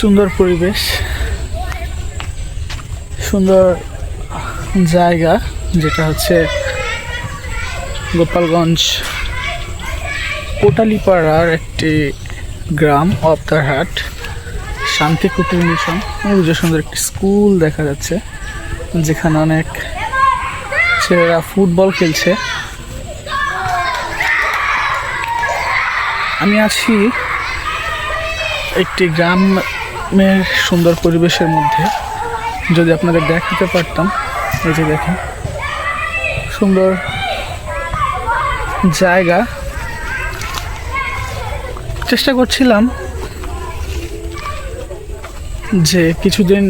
সুন্দর পরিবেশ, সুন্দর জায়গা, যেটা হচ্ছে গোপালগঞ্জ কোটালিপাড়ার একটি গ্রাম, অবতারহাট শান্তি কুটির মিশন যে সুন্দর একটি স্কুল দেখা যাচ্ছে, যেখানে অনেক ছেলেরা ফুটবল খেলছে। আমি আছি একটি গ্রামের সুন্দর পরিবেশের মধ্যে যদি আপনাদের দেখাতে পারতাম, এই যে দেখেন, সুন্দর জায়গা। চেষ্টা করছিলাম যে কিছুদিন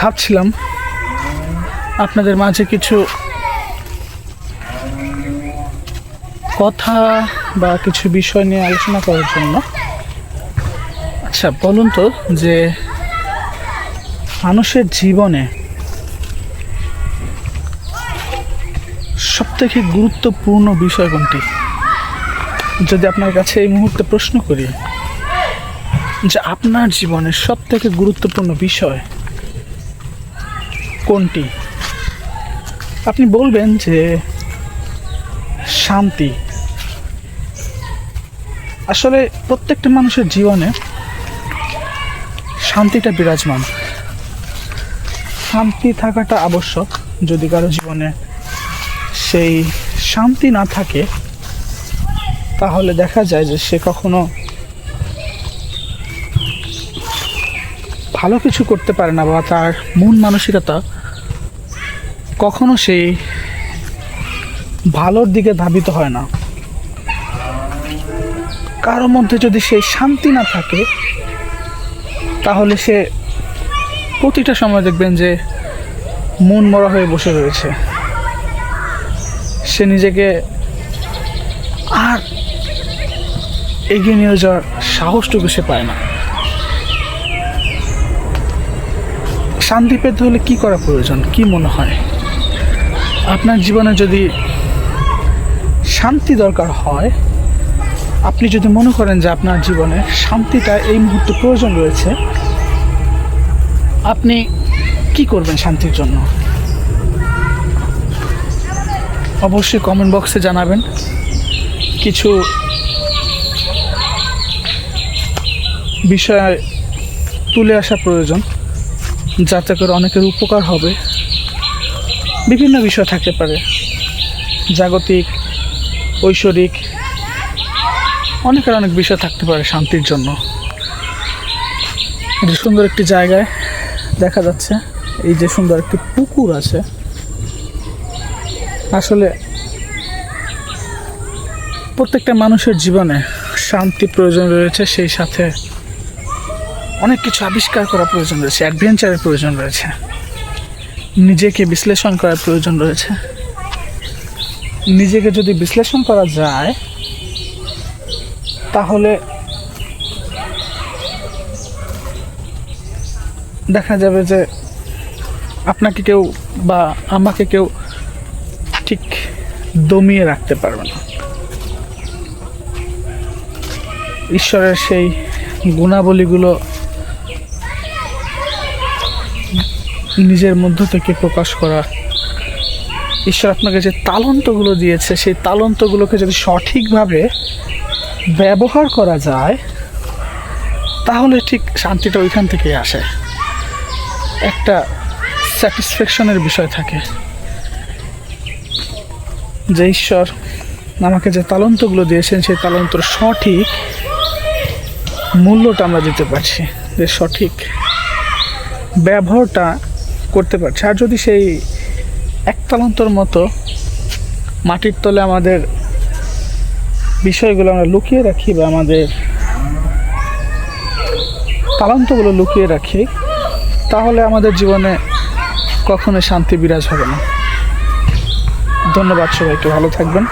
ভাবছিলাম আপনাদের মাঝে কিছু কথা বা কিছু বিষয় নিয়ে আলোচনা করার জন্য। আচ্ছা বলুন তো যে মানুষের জীবনে সবথেকে গুরুত্বপূর্ণ বিষয় কোনটি? যদি আপনার কাছে এই মুহূর্তে প্রশ্ন করি, যে আপনার জীবনের সব থেকে গুরুত্বপূর্ণ বিষয় কোনটি? আপনি বলবেন যে শান্তি। আসলে প্রত্যেকটা মানুষের জীবনে শান্তিটা বিরাজমান। শান্তি থাকাটা আবশ্যক, যদি কারও জীবনে সেই শান্তি না থাকে, তাহলে দেখা যায় যে সে কখনো ভালো কিছু করতে পারে না বা তার মন মানসিকতা কখনো সেই ভালোর দিকে ধাবিত হয় না। কারোর মধ্যে যদি সেই শান্তি না থাকে তাহলে সে প্রতিটা সময় দেখবেন যে মন মরা হয়ে বসে রয়েছে। সে নিজেকে আর এগিয়ে নিয়ে যাওয়ার সাহসটুকু সে পায় না। শান্তি পেতে হলে কি করা প্রয়োজন? কি মনে হয়? আপনার জীবনে যদি শান্তি দরকার হয় আপনি যদি মনে করেন যে আপনার জীবনে শান্তিটা এই মুহূর্তে প্রয়োজন রয়েছে, আপনি কি করবেন শান্তির জন্য? অবশ্যই কমেন্ট বক্সে জানাবেন। কিছু বিষয় তুলে আসা প্রয়োজন, যাতে করে অনেকের উপকার হবে। বিভিন্ন বিষয় থাকতে পারে। জাগতিক, ঐশ্বরিক অনেকের অনেক বিষয় থাকতে পারে শান্তির জন্য। এটা সুন্দর একটি জায়গায় দেখা যাচ্ছে, এই যে সুন্দর একটি পুকুর আছে। আসলে প্রত্যেকটা মানুষের জীবনে শান্তি প্রয়োজন রয়েছে, সেই সাথে অনেক কিছু আবিষ্কার করা প্রয়োজন রয়েছে, অ্যাডভেঞ্চারের প্রয়োজন রয়েছে। নিজেকে বিশ্লেষণ করার প্রয়োজন রয়েছে। নিজেকে যদি বিশ্লেষণ করা যায় তাহলে দেখা যাবে যে আপনাকে কেউ বা আমাকে কেউ ঠিক দমিয়ে রাখতে পারবে না। ঈশ্বরের সেই গুণাবলীগুলো নিজের মধ্য থেকে প্রকাশ করা। ঈশ্বর আপনাকে যে তালন্তগুলো দিয়েছে, সেই তালন্তগুলোকে যদি সঠিকভাবে ব্যবহার করা যায়, তাহলে ঠিক শান্তিটা ওইখান থেকেই আসে। একটা স্যাটিসফ্যাকশনের বিষয় থাকে। যে ঈশ্বর আমাকে যে তালন্তগুলো দিয়েছেন, সেই তালন্তর সঠিক মূল্যটা আমরা দিতে পারছি, যে সঠিক ব্যবহারটা করতে পারছি। আর যদি সেই এক তালন্তর মতো মাটির তলে আমাদের বিষয়গুলো আমরা লুকিয়ে রাখি বা আমাদের তালান্তগুলো লুকিয়ে রাখি, তাহলে আমাদের জীবনে কখনো শান্তি বিরাজ হবে না। ধন্যবাদ সবাই একটু ভালো থাকবেন।